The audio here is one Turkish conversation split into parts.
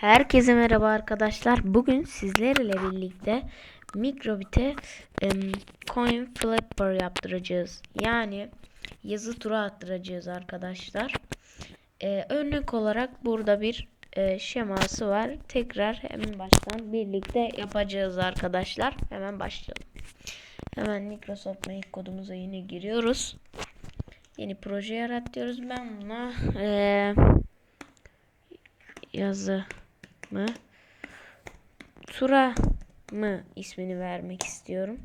Herkese merhaba arkadaşlar. Bugün sizlerle birlikte Mikrobit'e em, coin flipper yaptıracağız. Yani yazı tura attıracağız arkadaşlar. Ee, örnek olarak burada bir e, şeması var. Tekrar hemen baştan birlikte yapacağız arkadaşlar. Hemen başlayalım. Hemen Microsoft Make kodumuza yine giriyoruz. Yeni proje yarat diyoruz. Ben buna e, yazı mı? Tura mı ismini vermek istiyorum.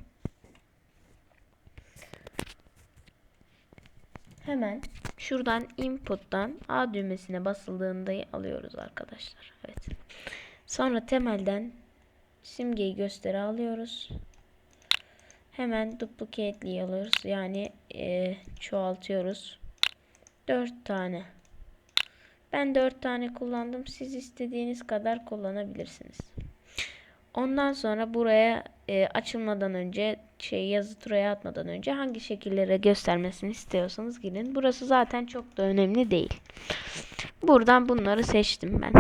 Hemen şuradan input'tan A düğmesine basıldığında alıyoruz arkadaşlar. Evet. Sonra temelden simgeyi gösteri alıyoruz. Hemen duplicate'liği alıyoruz. Yani e, çoğaltıyoruz. 4 tane. Ben 4 tane kullandım. Siz istediğiniz kadar kullanabilirsiniz. Ondan sonra buraya e, açılmadan önce şey yazı turaya atmadan önce hangi şekillere göstermesini istiyorsanız girin. Burası zaten çok da önemli değil. Buradan bunları seçtim ben.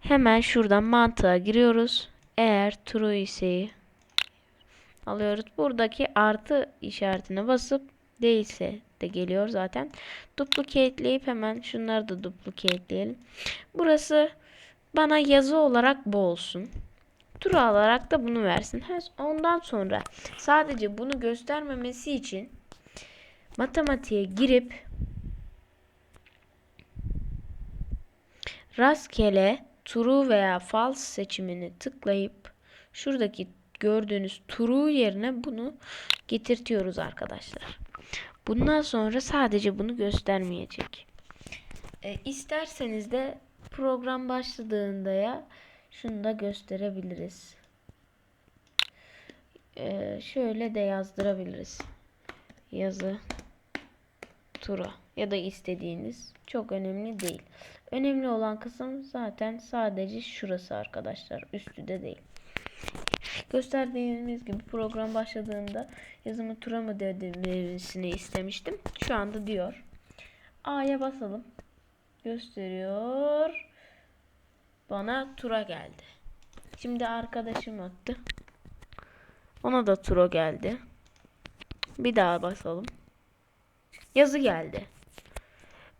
Hemen şuradan mantığa giriyoruz. Eğer true ise alıyoruz. Buradaki artı işaretine basıp değilse de geliyor zaten. Duplicate'leyip hemen şunları da duplicate'leyelim. Burası bana yazı olarak bu olsun. Tura olarak da bunu versin. Ondan sonra sadece bunu göstermemesi için matematiğe girip rastgele true veya false seçimini tıklayıp şuradaki gördüğünüz true yerine bunu getirtiyoruz arkadaşlar. Bundan sonra sadece bunu göstermeyecek. E, isterseniz de program başladığında ya şunu da gösterebiliriz. E, şöyle de yazdırabiliriz. Yazı tura ya da istediğiniz çok önemli değil. Önemli olan kısım zaten sadece şurası arkadaşlar. Üstü de değil. Gösterdiğimiz gibi program başladığında yazımı tura mı demesini istemiştim. Şu anda diyor. A'ya basalım. Gösteriyor. Bana tura geldi. Şimdi arkadaşım attı. Ona da tura geldi. Bir daha basalım. Yazı geldi.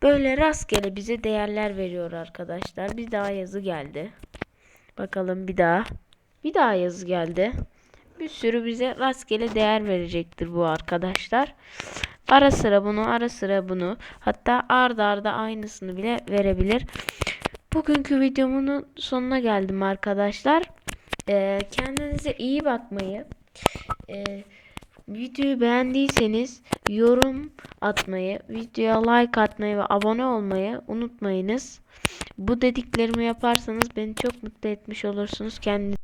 Böyle rastgele bize değerler veriyor arkadaşlar. Bir daha yazı geldi. Bakalım bir daha. Bir daha yazı geldi. Bir sürü bize rastgele değer verecektir bu arkadaşlar. Ara sıra bunu, ara sıra bunu. Hatta arda arda aynısını bile verebilir. Bugünkü videomun sonuna geldim arkadaşlar. Ee, kendinize iyi bakmayı, e, videoyu beğendiyseniz yorum atmayı, videoya like atmayı ve abone olmayı unutmayınız. Bu dediklerimi yaparsanız beni çok mutlu etmiş olursunuz. Kendinize